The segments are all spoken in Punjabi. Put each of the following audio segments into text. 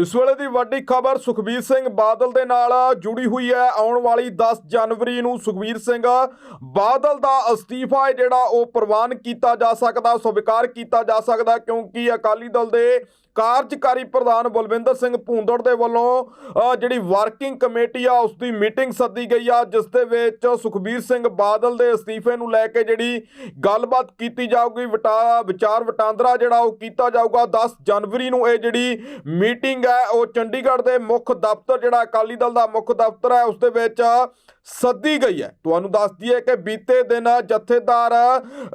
ਇਸ ਵੇਲੇ ਦੀ ਵੱਡੀ ਖਬਰ ਸੁਖਬੀਰ ਸਿੰਘ ਬਾਦਲ ਦੇ ਨਾਲ ਜੁੜੀ ਹੋਈ ਹੈ। ਆਉਣ ਵਾਲੀ 10 ਜਨਵਰੀ ਨੂੰ ਸੁਖਬੀਰ ਸਿੰਘ, ਬਾਦਲ ਦਾ ਅਸਤੀਫਾ ਹੈ ਜਿਹੜਾ ਉਹ ਪ੍ਰਵਾਨ ਕੀਤਾ ਜਾ ਸਕਦਾ, ਸਵੀਕਾਰ ਕੀਤਾ ਜਾ ਸਕਦਾ ਕਿਉਂਕਿ ਅਕਾਲੀ ਦਲ ਦੇ ਕਾਰਜਕਾਰੀ ਪ੍ਰਧਾਨ ਬਲਵਿੰਦਰ ਸਿੰਘ ਭੂੰਦੜ ਦੇ ਵੱਲੋਂ ਜਿਹੜੀ ਵਰਕਿੰਗ ਕਮੇਟੀ ਆ ਉਸ ਦੀ ਮੀਟਿੰਗ ਸੱਦੀ ਗਈ ਆ, ਜਿਸ ਦੇ ਵਿੱਚ ਸੁਖਬੀਰ ਸਿੰਘ ਬਾਦਲ ਦੇ ਅਸਤੀਫੇ ਨੂੰ ਲੈ ਕੇ ਜਿਹੜੀ ਗੱਲਬਾਤ ਕੀਤੀ ਜਾਊਗੀ, ਵਟਾ, ਵਿਚਾਰ ਵਟਾਂਦਰਾ ਜਿਹੜਾ ਉਹ ਕੀਤਾ ਜਾਊਗਾ। 10 ਜਨਵਰੀ ਨੂੰ ਇਹ ਜਿਹੜੀ ਮੀਟਿੰਗ ਹੈ, ਉਹ ਚੰਡੀਗੜ੍ਹ ਦੇ ਮੁੱਖ ਦਫ਼ਤਰ, ਜਿਹੜਾ ਅਕਾਲੀ ਦਲ ਦਾ ਮੁੱਖ ਦਫ਼ਤਰ ਹੈ, ਉਸ ਦੇ ਵਿੱਚ ਸੱਦੀ ਗਈ ਹੈ। ਤੁਹਾਨੂੰ ਦੱਸ ਦਈਏ ਕਿ ਬੀਤੇ ਦਿਨ ਜਥੇਦਾਰ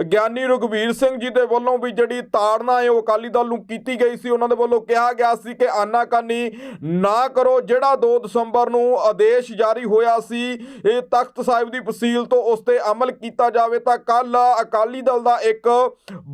ਗਿਆਨੀ ਰਘਵੀਰ ਸਿੰਘ ਜੀ ਦੇ ਵੱਲੋਂ ਵੀ ਜਿਹੜੀ ਤਾੜਨਾ ਹੈ, ਉਹ ਅਕਾਲੀ ਦਲ ਨੂੰ ਕੀਤੀ ਗਈ ਸੀ। ਉਹਨਾਂ ਦੇ ਵੱਲੋਂ ਕਿਹਾ ਗਿਆ ਸੀ ਕਿ ਆਨਾਕਾਨੀ ਨਾ ਕਰੋ, ਜਿਹੜਾ 2 ਦਸੰਬਰ ਨੂੰ ਆਦੇਸ਼ ਜਾਰੀ ਹੋਇਆ ਸੀ, ਇਹ ਤਖਤ ਸਾਹਿਬ ਦੀ ਫਸੀਲ ਤੋਂ ਉਸ ਤੇ ਅਮਲ ਕੀਤਾ ਜਾਵੇ, ਤਾਂ ਕੱਲ ਅਕਾਲੀ ਦਲ ਦਾ ਇੱਕ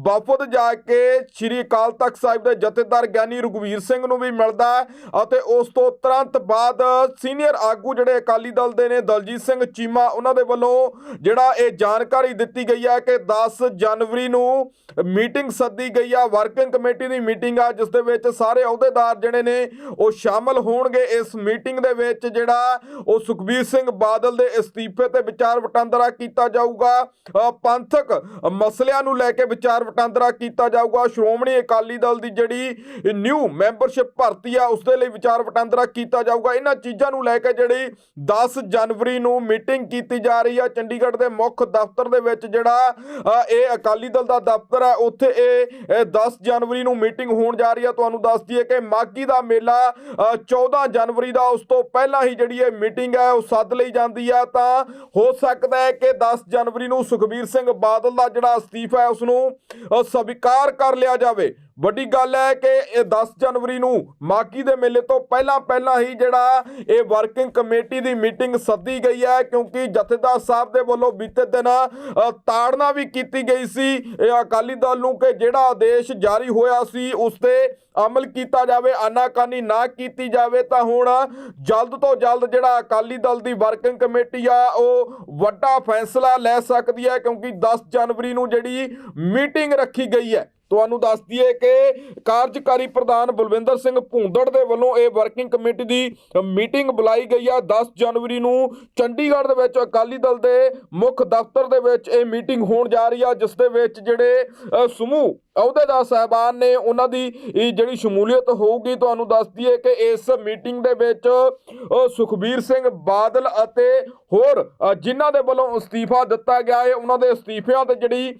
ਵਫਦ ਜਾ ਕੇ ਸ੍ਰੀ ਅਕਾਲ ਤਖਤ ਸਾਹਿਬ ਦੇ ਜਥੇਦਾਰ ਗਿਆਨੀ ਰਘਵੀਰ ਸਿੰਘ ਨੂੰ ਵੀ ਮਿਲਦਾ ਅਤੇ ਉਸ ਤੋਂ ਤੁਰੰਤ ਬਾਅਦ ਸੀਨੀਅਰ ਆਗੂ ਜਿਹੜੇ ਅਕਾਲੀ ਦਲ ਦੇ ਨੇ, ਦਲਜੀਤ ਸਿੰਘ ਚੀਮਾ ਉਹਨਾਂ ਦੇ ਵੱਲੋਂ ਜਿਹੜਾ ਇਹ ਜਾਣਕਾਰੀ ਦਿੱਤੀ ਗਈ ਹੈ ਕਿ 10 ਜਨਵਰੀ ਨੂੰ ਮੀਟਿੰਗ ਸੱਦੀ ਗਈ ਆ ਵਰਕਿੰਗ ਕਮੇਟੀ ਦੀ ਮੀਟਿੰਗ ਆ, ਜਿਸ ਦੇ ਵਿੱਚ ਸਾਰੇ ਅਹੁਦੇਦਾਰ ਜਿਹੜੇ ਨੇ ਉਹ ਸ਼ਾਮਲ ਹੋਣਗੇ। ਇਸ ਮੀਟਿੰਗ ਦੇ ਵਿੱਚ ਜਿਹੜਾ ਉਹ ਸੁਖਬੀਰ ਸਿੰਘ ਬਾਦਲ ਦੇ ਅਸਤੀਫੇ ਤੇ ਵਿਚਾਰ ਵਟਾਂਦਰਾ ਕੀਤਾ ਜਾਊਗਾ। ਪੰਥਕ ਮਸਲਿਆਂ ਨੂੰ ਲੈ ਕੇ ਵਿਚਾਰ ਵਟਾਂਦਰਾ ਕੀਤਾ ਜਾਊਗਾ। ਸ਼੍ਰੋਮਣੀ ਅਕਾਲੀ ਦਲ ਦੀ ਜਿਹੜੀ ਨਿਊ ਮੈਂਬਰਸ਼ਿਪ ਭਰਤੀ ਆ, ਉਸ ਦੇ ਲਈ ਵਿਚਾਰ ਵਟਾਂਦਰਾ ਕੀਤਾ ਜਾਊਗਾ। ਇਹਨਾਂ ਚੀਜ਼ਾਂ ਨੂੰ ਲੈ ਕੇ ਜਿਹੜੀ 10 ਜਨਵਰੀ ਨੂੰ ਮੀਟਿੰਗ ਕੀਤੀ ਜਾ ਰਹੀ ਆ ਚੰਡੀਗੜ੍ਹ ਦੇ ਮੁੱਖ ਦਫ਼ਤਰ ਦੇ ਵਿੱਚ ਜਿਹੜਾ ਇਹ ਅਕਾਲੀ ਦਲ ਦਾ ਦਫ਼ਤਰ ਹੈ ਉੱਥੇ ਇਹ 10 ਜਨਵਰੀ ਨੂੰ ਮੀਟਿੰਗ ਹੋਣ ਜਾ ਰਹੀ ਆ। ਤੁਹਾਨੂੰ ਦੱਸ ਦਈਏ ਕਿ ਮਾਗੀ ਦਾ ਮੇਲਾ ਅ, 14 ਜਨਵਰੀ ਦਾ ਉਸ ਤੋਂ ਪਹਿਲਾਂ ਹੀ ਜਿਹੜੀ ਇਹ ਮੀਟਿੰਗ ਹੈ ਉਹ ਸੱਦ ਲਈ ਜਾਂਦੀ ਆ। ਤਾਂ ਹੋ ਸਕਦਾ ਹੈ ਕਿ 10 ਜਨਵਰੀ ਨੂੰ ਸੁਖਬੀਰ ਸਿੰਘ ਬਾਦਲ ਦਾ ਜਿਹੜਾ ਅਸਤੀਫਾ ਹੈ ਉਸ ਨੂੰ ਸਵੀਕਾਰ ਕਰ ਲਿਆ ਜਾਵੇ। ਵੱਡੀ ਗੱਲ ਹੈ ਕਿ ਇਹ 10 ਜਨਵਰੀ ਨੂੰ ਮਾਗੀ ਦੇ ਮੇਲੇ ਤੋਂ ਪਹਿਲਾਂ ਪਹਿਲਾਂ ਹੀ ਜਿਹੜਾ ਇਹ ਵਰਕਿੰਗ ਕਮੇਟੀ ਦੀ ਮੀਟਿੰਗ ਸੱਦੀ ਗਈ ਹੈ, ਕਿਉਂਕਿ ਜਥੇਦਾਰ ਸਾਹਿਬ ਦੇ ਵੱਲੋਂ ਬੀਤੇ ਦਿਨ ਤਾੜਨਾ ਵੀ ਕੀਤੀ ਗਈ ਸੀ। ਇਹ ਅਕਾਲੀ ਦਲ ਨੂੰ ਕਿ ਜਿਹੜਾ ਆਦੇਸ਼ ਜਾਰੀ ਹੋਇਆ ਸੀ, ਉਸ ਤੇ ਅਮਲ ਕੀਤਾ ਜਾਵੇ, ਆਨਾਕਾਨੀ ਨਾ ਕੀਤੀ ਜਾਵੇ, ਤਾਂ ਹੁਣ ਜਲਦ ਤੋਂ ਜਲਦ ਜਿਹੜਾ ਅਕਾਲੀ ਦਲ ਦੀ ਵਰਕਿੰਗ ਕਮੇਟੀ ਆ, ਉਹ ਵੱਡਾ ਫੈਸਲਾ ਲੈ ਸਕਦੀ ਹੈ, ਕਿਉਂਕਿ 10 ਜਨਵਰੀ ਨੂੰ ਜਿਹੜੀ ਮੀਟਿੰਗ ਰੱਖੀ ਗਈ ਹੈ। ਤੁਹਾਨੂੰ ਦੱਸ ਦਈਏ ਕਿ ਕਾਰਜਕਾਰੀ ਪ੍ਰਧਾਨ ਬਲਵਿੰਦਰ ਸਿੰਘ ਭੂੰਦੜ ਦੇ ਵੱਲੋਂ ਇਹ ਵਰਕਿੰਗ ਕਮੇਟੀ ਦੀ ਮੀਟਿੰਗ ਬੁਲਾਈ ਗਈ ਆ। 10 ਜਨਵਰੀ ਨੂੰ ਚੰਡੀਗੜ੍ਹ ਦੇ ਵਿੱਚ ਅਕਾਲੀ ਦਲ ਦੇ ਮੁੱਖ ਦਫ਼ਤਰ ਦੇ ਵਿੱਚ ਇਹ ਮੀਟਿੰਗ ਹੋਣ ਜਾ ਰਹੀ ਆ, ਜਿਸ ਦੇ ਵਿੱਚ ਜਿਹੜੇ ਸਮੂਹ ਅਹੁਦੇਦਾਰ ਸਾਹਿਬਾਨ ਨੇ ਉਹਨਾਂ ਦੀ ਜਿਹੜੀ ਸ਼ਮੂਲੀਅਤ ਹੋਊਗੀ, ਤੁਹਾਨੂੰ ਦੱਸ ਦਈਏ ਕਿ ਇਸ ਮੀਟਿੰਗ ਦੇ ਵਿੱਚ ਸੁਖਬੀਰ ਸਿੰਘ ਬਾਦਲ ਅਤੇ ਹੋਰ ਜਿਨ੍ਹਾਂ ਦੇ ਵੱਲੋਂ ਅਸਤੀਫਾ ਦਿੱਤਾ ਗਿਆ ਹੈ, ਉਹਨਾਂ ਦੇ ਅਸਤੀਫਿਆਂ ਤੇ ਜਿਹੜੀ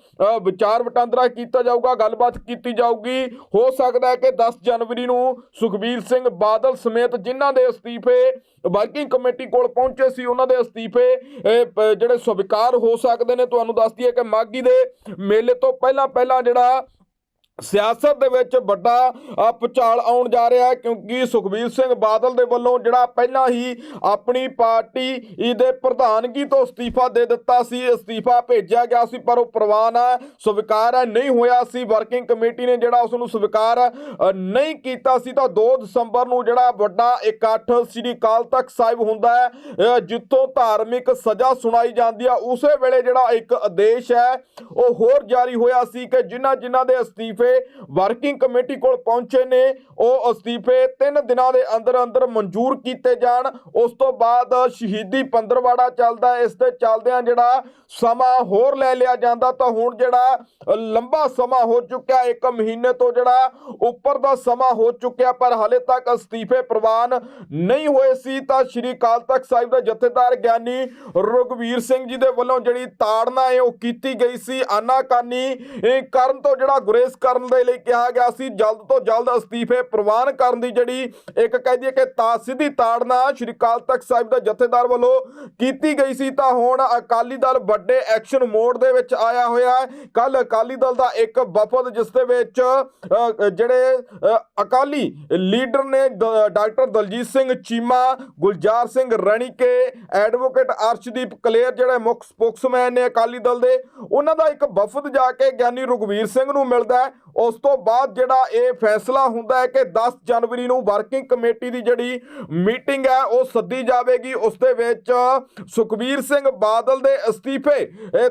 ਵਿਚਾਰ ਵਟਾਂਦਰਾ ਕੀਤਾ ਜਾਊਗਾ, ਗੱਲਬਾਤ ਕੀਤੀ ਜਾਊਗੀ। ਹੋ ਸਕਦਾ ਹੈ ਕਿ 10 ਜਨਵਰੀ ਨੂੰ ਸੁਖਬੀਰ ਸਿੰਘ ਬਾਦਲ ਸਮੇਤ ਜਿਨ੍ਹਾਂ ਦੇ ਅਸਤੀਫੇ ਵਰਕਿੰਗ ਕਮੇਟੀ ਕੋਲ ਪਹੁੰਚੇ ਸੀ, ਉਹਨਾਂ ਦੇ ਅਸਤੀਫੇ ਜਿਹੜੇ ਸਵੀਕਾਰ ਹੋ ਸਕਦੇ ਨੇ, ਤੁਹਾਨੂੰ ਦੱਸ ਦਈਏ ਕਿ ਮਾਗੀ ਦੇ ਮੇਲੇ ਤੋਂ ਪਹਿਲਾਂ ਪਹਿਲਾਂ ਜਿਹੜਾ ਸਿਆਸਤ ਦੇ ਵਿੱਚ ਵੱਡਾ ਅ, ਆਉਣ ਜਾ ਰਿਹਾ ਹੈ ਕਿਉਂਕਿ ਸੁਖਬੀਰ ਸਿੰਘ ਬਾਦਲ ਦੇ ਵੱਲੋਂ ਜਿਹੜਾ ਪਹਿਲਾਂ ਹੀ ਆਪਣੀ ਪਾਰਟੀ ਦੇ ਪ੍ਰਧਾਨਗੀ ਤੋਂ ਅਸਤੀਫਾ ਦੇ ਦਿੱਤਾ ਸੀ ਅਸਤੀਫਾ ਭੇਜਿਆ ਗਿਆ ਸੀ ਪਰ ਉਹ ਪ੍ਰਵਾਨ ਹੈ ਸਵੀਕਾਰ ਹੈ ਨਹੀਂ ਹੋਇਆ ਸੀ ਵਰਕਿੰਗ ਕਮੇਟੀ ਨੇ ਜਿਹੜਾ ਉਸ ਨੂੰ ਸਵੀਕਾਰ ਨਹੀਂ ਕੀਤਾ ਸੀ ਤਾਂ 2 ਦਸੰਬਰ ਨੂੰ ਜਿਹੜਾ ਵੱਡਾ ਇਕੱਠ ਸ੍ਰੀ ਅਕਾਲ ਤਖਤ ਸਾਹਿਬ ਹੁੰਦਾ ਹੈ ਜਿੱਥੋਂ ਧਾਰਮਿਕ ਸਜ਼ਾ ਸੁਣਾਈ ਜਾਂਦੀ ਆ ਉਸੇ ਵੇਲੇ ਜਿਹੜਾ ਇੱਕ ਆਦੇਸ਼ ਹੈ ਉਹ ਹੋਰ ਜਾਰੀ ਹੋਇਆ ਸੀ ਕਿ ਜਿਨ੍ਹਾਂ ਜਿਨ੍ਹਾਂ ਦੇ ਅਸਤੀਫੇ ਵਰਕਿੰਗ ਕਮੇਟੀ ਕੋਲ ਪਹੁੰਚੇ ਨੇ। ਉਹ ਅਸਤੀਫੇ 3 ਦਿਨਾਂ ਦੇ ਅੰਦਰ ਅੰਦਰ ਮਨਜ਼ੂਰ ਕੀਤੇ ਜਾਣ। ਉਸ ਤੋਂ ਬਾਅਦ ਸ਼ਹੀਦੀ ਪੰਦਰਵਾੜਾ ਚੱਲਦਾ ਇਸ ਦੇ ਚੱਲਦਿਆਂ ਜਿਹੜਾ ਸਮਾਂ ਹੋਰ ਲੈ ਲਿਆ ਜਾਂਦਾ ਤਾਂ ਹੁਣ ਜਿਹੜਾ ਲੰਬਾ ਸਮਾਂ ਹੋ ਚੁੱਕਿਆ, ਇੱਕ ਮਹੀਨੇ ਤੋਂ ਜਿਹੜਾ ਉੱਪਰ ਦਾ ਸਮਾਂ ਹੋ ਚੁੱਕਿਆ, ਪਰ ਹਾਲੇ ਤੱਕ ਅਸਤੀਫੇ ਪ੍ਰਵਾਨ ਨਹੀਂ ਹੋਏ ਸੀ। ਤਾਂ ਸ਼੍ਰੀ ਅਕਾਲ ਤਖਤ ਸਾਹਿਬ ਦੇ ਜਥੇਦਾਰ ਗਿਆਨੀ ਰਘਵੀਰ ਸਿੰਘ ਜੀ ਦੇ ਵੱਲੋਂ ਜਿਹੜੀ ਤਾੜਨਾ ਹੈ, ਉਹ ਕੀਤੀ ਗਈ ਸੀ। ਆਨਾਕਾਨੀ ਕਰਨ ਤੋਂ ਜਿਹੜਾ ਗੁਰੇਜ਼ ਕਰਨ ਦੇ ਲਈ ਕਿਹਾ ਗਿਆ ਸੀ। ਜਲਦ ਤੋਂ ਜਲਦ ਅਸਤੀਫੇ ਪ੍ਰਵਾਨ ਕਰਨ ਦੀ ਜਿਹੜੀ ਇੱਕ ਕਹਿ ਦਈਏ ਕਿ ਤਾ ਸਿੱਧੀ ਤਾੜਨਾ ਸ਼੍ਰੀ ਅਕਾਲ ਤਖਤ ਸਾਹਿਬ ਦੇ ਜਥੇਦਾਰ ਵੱਲੋਂ ਕੀਤੀ ਗਈ ਸੀ। ਤਾਂ ਹੁਣ ਅਕਾਲੀ ਦਲ ਵੱਡੇ ਐਕਸ਼ਨ ਮੋਡ ਦੇ ਵਿੱਚ ਆਇਆ ਹੋਇਆ ਹੈ। ਕੱਲ ਅਕਾਲੀ ਦਲ ਦਾ ਇੱਕ ਵਫਦ, ਜਿਸ ਦੇ ਵਿੱਚ ਜਿਹੜੇ ਅਕਾਲੀ ਲੀਡਰ ਨੇ ਡਾਕਟਰ ਦਲਜੀਤ ਸਿੰਘ ਚੀਮਾ, ਗੁਲਜ਼ਾਰ ਸਿੰਘ ਰਣੀਕੇ, ਐਡਵੋਕੇਟ ਅਰਸ਼ਦੀਪ ਕਲੇਰ, ਜਿਹੜੇ ਮੁੱਖ ਸਪੋਕਸਮੈਨ ਨੇ ਅਕਾਲੀ ਦਲ ਦੇ, ਉਹਨਾਂ ਦਾ ਇੱਕ ਵਫਦ ਜਾ ਕੇ ਗਿਆਨੀ ਰਘਵੀਰ ਸਿੰਘ ਨੂੰ ਮਿਲਦਾ ਹੈ। ਉਸ ਤੋਂ ਬਾਅਦ ਜਿਹੜਾ ਇਹ ਫੈਸਲਾ ਹੁੰਦਾ ਹੈ ਕਿ 10 ਜਨਵਰੀ ਨੂੰ ਵਰਕਿੰਗ ਕਮੇਟੀ ਦੀ ਜਿਹੜੀ ਮੀਟਿੰਗ ਹੈ, ਉਹ ਸੱਦੀ ਜਾਵੇਗੀ। ਉਸ ਦੇ ਵਿੱਚ ਸੁਖਬੀਰ ਸਿੰਘ ਬਾਦਲ ਦੇ ਅਸਤੀਫੇ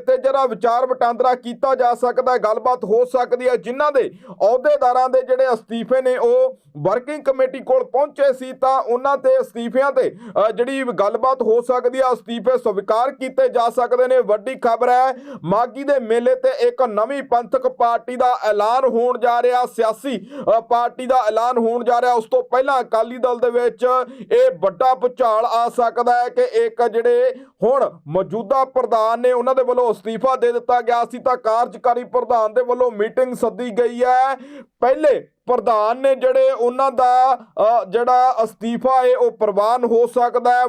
ਤੇ ਜਿਹੜਾ ਵਿਚਾਰ ਵਟਾਂਦਰਾ ਕੀਤਾ ਜਾ ਸਕਦਾ ਹੈ, ਗੱਲਬਾਤ ਹੋ ਸਕਦੀ ਹੈ। ਜਿਨ੍ਹਾਂ ਦੇ ਅਹੁਦੇਦਾਰਾਂ ਦੇ ਜਿਹੜੇ ਅਸਤੀਫੇ ਨੇ, ਉਹ ਵਰਕਿੰਗ ਕਮੇਟੀ ਕੋਲ ਪਹੁੰਚੇ ਸੀ, ਤਾਂ ਉਹਨਾਂ ਤੇ ਅਸਤੀਫਿਆਂ ਤੇ ਜਿਹੜੀ ਗੱਲਬਾਤ ਹੋ ਸਕਦੀ ਹੈ, ਅਸਤੀਫੇ ਸਵੀਕਾਰ ਕੀਤੇ ਜਾ ਸਕਦੇ ਨੇ। ਵੱਡੀ ਖਬਰ ਹੈ ਮਾਗੀ ਦੇ ਮੇਲੇ ਤੇ ਇੱਕ ਨਵੀਂ ਪੰਥਕ ਪਾਰਟੀ ਦਾ ਐਲਾਨ ਹੋਣ ਜਾ ਰਿਹਾ ਸਿਆਸੀ ਪਾਰਟੀ ਦਾ ਐਲਾਨ ਹੋਣ ਜਾ ਰਿਹਾ। ਉਸ ਤੋਂ ਪਹਿਲਾਂ ਅਕਾਲੀ ਦਲ ਦੇ ਵਿੱਚ ਇਹ ਵੱਡਾ ਭੁਚਾਲ ਆ ਸਕਦਾ ਹੈ ਕਿ ਇੱਕ ਜਿਹੜੇ ਹੁਣ ਮੌਜੂਦਾ ਪ੍ਰਧਾਨ ਨੇ ਉਹਨਾਂ ਦੇ ਵੱਲੋਂ ਅਸਤੀਫਾ ਦੇ ਦਿੱਤਾ ਗਿਆ ਸੀ ਤਾਂ ਕਾਰਜਕਾਰੀ ਪ੍ਰਧਾਨ ਦੇ ਵੱਲੋਂ ਮੀਟਿੰਗ ਸੱਦੀ ਗਈ ਹੈ। ਪਹਿਲੇ ਪ੍ਰਧਾਨ ਨੇ ਜਿਹੜੇ ਉਹਨਾਂ ਦਾ ਅ, ਜਿਹੜਾ ਅਸਤੀਫਾ ਹੈ ਉਹ ਪ੍ਰਵਾਨ ਹੋ ਸਕਦਾ ਹੈ।